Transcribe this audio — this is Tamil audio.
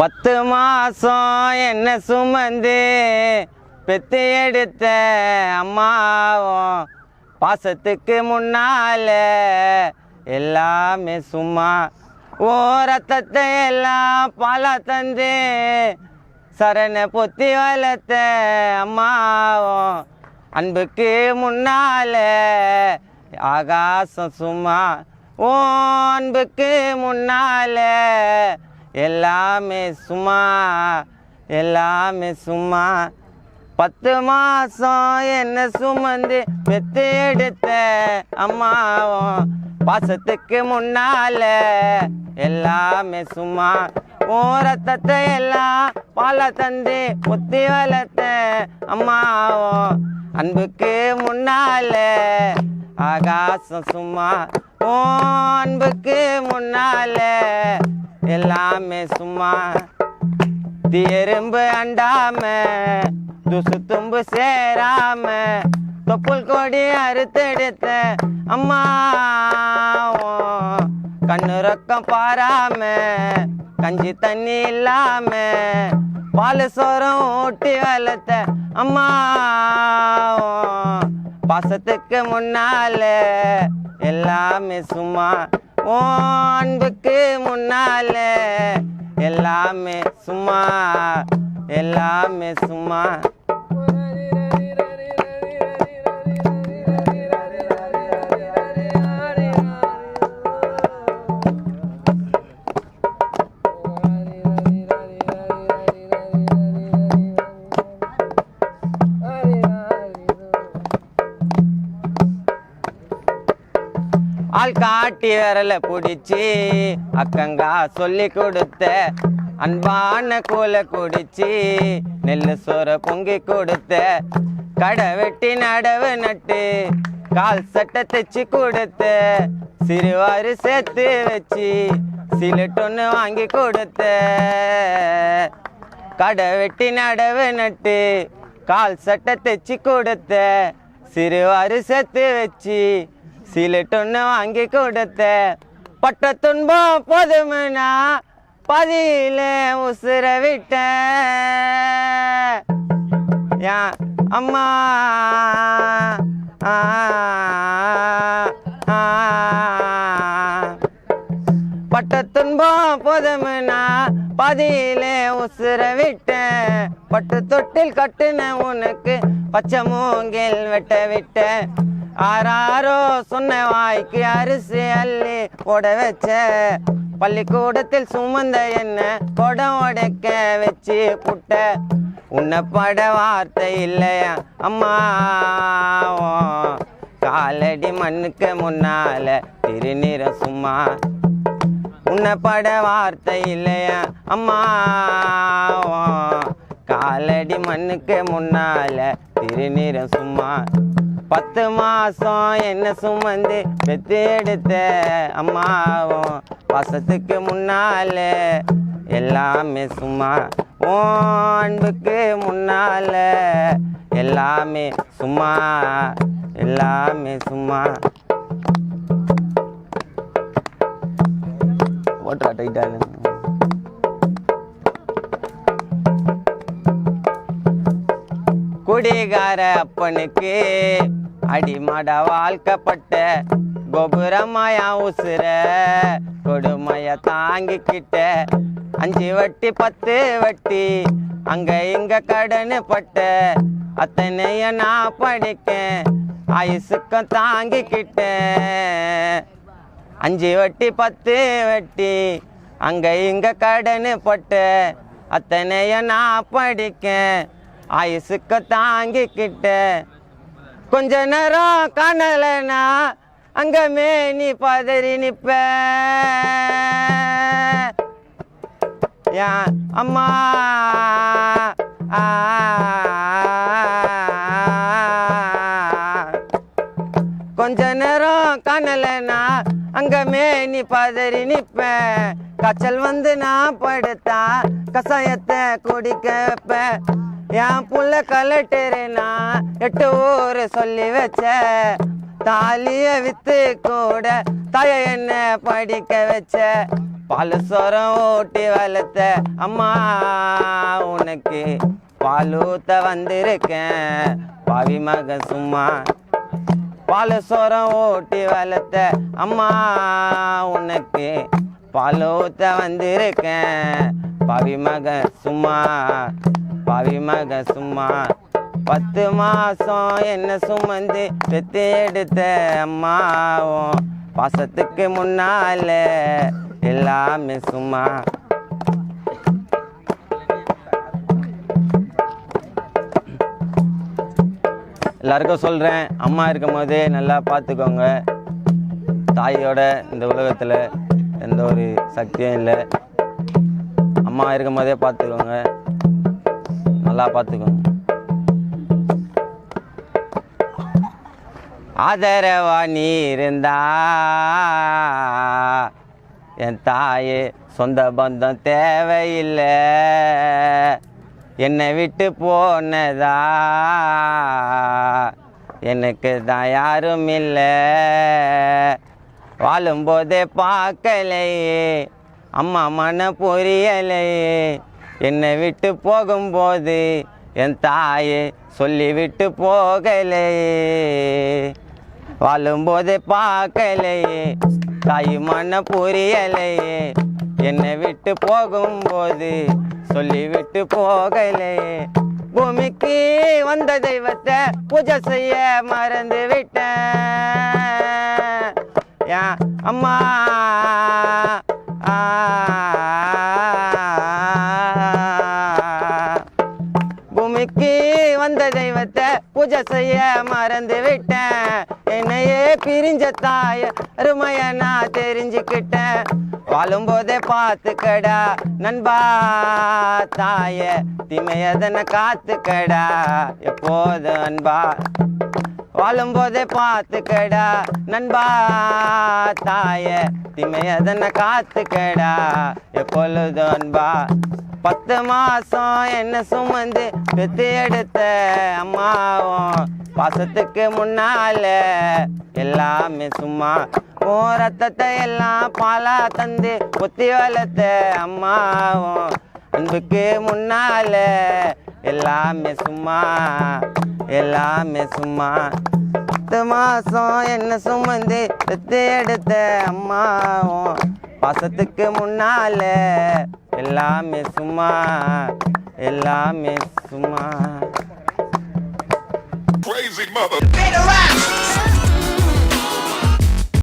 பத்து மாசம் என்ன சுமந்து பெத்து எடுத்த அம்மாவும் பாசத்துக்கு முன்னால எல்லாமே சும்மா ஓ ரத்தத்தை எல்லாம் பாலா தந்து சரண பொத்தி வளர்த்த அம்மாவும் அன்புக்கு முன்னால ஆகாசம் சும்மா ஓ அன்புக்கு முன்னால எல்லாமே சும்மா எல்லாமே சும்மா. பத்து மாசம் என்ன சுமந்து பெத்து எடுத்த அம்மாவும் பாசத்துக்கு முன்னால எல்லாமே சும்மா. ஓரத்தத்தை எல்லாம் பால தந்து ஒத்தி வளர்த்த அம்மாவும் அன்புக்கு முன்னால ஆகாசம் சும்மா அன்புக்கு முன்னால எல்லாமே சும்மா. எறும்பு அண்டாம துசு தும்பு சேராம தொப்புள் கொடி அறுத்தெடுத்த அம்மா கண்ணு ரொக்கம் பாராம கஞ்சி தண்ணி இல்லாம பால் சோரம் ஊட்டி வளர்த்த அம்மா பாசத்துக்கு முன்னால எல்லாமே சும்மா அன்புக்கு முன்னால எல்லாமே சும்மா எல்லாமே சும்மா. ஆள் காட்டி விரல பிடிச்சி அக்கங்கா சொல்லி கொடுத்த அன்பான கூலை குடிச்சி நெல்லு சோற பொங்கி கொடுத்த கடை வெட்டி நடவு நட்டு கால் சட்டை தைச்சு கொடுத்த சிறுவாறு சேர்த்து வச்சு சிலட்டொன்னு வாங்கி கொடுத்த. கடை வெட்டி நடவு நட்டு கால் சட்டை தைச்சு கொடுத்த சிறுவாறு சேர்த்து வச்சு சிலட்டொன்னு வாங்கி கொடுத்த பட்ட துன்பம் போதுமுனா பதியில உசுர விட்ட. யா- அம்மா. ஆ, ஆ, பட்ட துன்பம் போதுமுனா பதியிலே உசுர விட்டேன் பட்டு தொட்டில் கட்டுன உனக்கு பச்சை மூங்கில் வெட்ட விட்டேன் ஆறாரோ சொன்ன வாய்க்கு அரிசி அள்ளி போட வச்ச. பள்ளிக்கூடத்தில் சுமந்த என்ன கொடம் உடைக்க வச்சு புட்ட. உன்னை பட வார்த்தை இல்லையா அம்மா? காலடி மண்ணுக்கு முன்னால திருநீர சும்மா. உன்னை பட வார்த்தை இல்லையா அம்மா? காலடி மண்ணுக்கு முன்னால திருநீர சும்மா. பத்து மாசம் என்ன சுமந்து பெத்து எடுத்த அம்மாவும் வருஷத்துக்கு முன்னால எல்லாமே சும்மா ஓ அன்புக்கு முன்னால எல்லாமே சும்மா எல்லாமே சும்மா. ஓட்டுறா குடிகார அப்பனுக்கு அடிமட வாழ்க்கப்பட்ட கோபுரமாயா உசுர கொடுமைய தாங்கிக்கிட்ட அஞ்சு வட்டி பத்து வட்டி அங்க இங்க கடனு பட்ட அத்தனைய நான் படிக்க ஆயுசுக்கம் தாங்கிக்கிட்ட. அஞ்சு வட்டி பத்து வட்டி அங்க இங்க கடனு பட்ட அத்தனைய நான் படிக்க ஆயுசுக்க தாங்கிக்கிட்ட. கொஞ்ச நேரம் காணலனா அங்கமே மேனி பதறி நிப்ப அம்மா ஆ கொஞ்ச நேரம் காணலனா அங்கமே மேனி பதறி நிப்பேன் காய்ச்சல் வந்து நான் படுத்தா கசாயத்தை குடிக்க வைப்பேன் என் புள்ள கலட்டுறேனா எட்டு ஊர் சொல்லி வச்ச. தாலிய வித்து கூட தாய என்ன படிக்க வச்ச. பால் சொரம் ஓட்டி வளர்த்த அம்மா உனக்கு பாலூத்த வந்திருக்கேன். பாவி மக சும்மா. பால் சொரம் ஓட்டி வளர்த்த அம்மா உனக்கு பாலூத்த வந்திருக்கேன். பாவி மக சும்மா. மக சும்மா. பத்து மாசம் என்ன சுமந்து பெத்து எடுத்த அம்மாவும் பாசத்துக்கு முன்னால எல்லாமே சும்மா. எல்லாருக்கும் சொல்கிறேன் அம்மா இருக்கும் போதே நல்லா பார்த்துக்கோங்க. தாயோட இந்த உலகத்தில் எந்த ஒரு சக்தியும் இல்லை. அம்மா இருக்கும் போதே பார்த்துக்கோங்க. நல்லா பார்த்துக்கோங்க ஆதரவா நீ இருந்தா என் தாயே சொந்த பந்தம் தேவையில்லை. என்னை விட்டு போனதா எனக்கு தான் யாரும் இல்லை. வாழும்போதே பார்க்கலையே அம்மா மன புரியலையே என்னை விட்டு போகும்போது என் தாயே சொல்லிவிட்டு போகலையே வாழும்போது பார்க்கலையே தாய் மன புரியலையே என்னை விட்டு போகும்போது சொல்லிவிட்டு போகலையே பூமிக்கு வந்த தெய்வத்தை பூஜை செய்ய மறந்து விட்டேன் அம்மா ஆ பூஜை செய்ய மறந்து விட்டேன். என்னையே பிரிஞ்ச தாய அருமைய நான் தெரிஞ்சுக்கிட்டேன் வாழும் போதே பார்த்துக்கடா நண்பா தாய. திமையதனை காத்துக்கடா எப்போது அன்பா வாழும்போதே பார்த்துக்கடா நண்பா தாய. திமையதனை காத்துக்கடா எப்பொழுது அன்பா பத்து மாசம் என்ன சுமந்து பெத்து எடுத்த அம்மாவும் பாசத்துக்கு முன்னால எல்லாமே சும்மா உன் ரத்தத்தை எல்லாம் பாலா தந்து குத்தி வளர்த்த அம்மாவும் அன்புக்கு முன்னால எல்லாமே சும்மா எல்லாமே சும்மா. பத்து மாசம் என்ன சுமந்து பெத்து எடுத்த அம்மாவும் பாசத்துக்கு முன்னால எல்லாமே சும்மா எல்லாமே சும்மா Crazy mother. Better rap.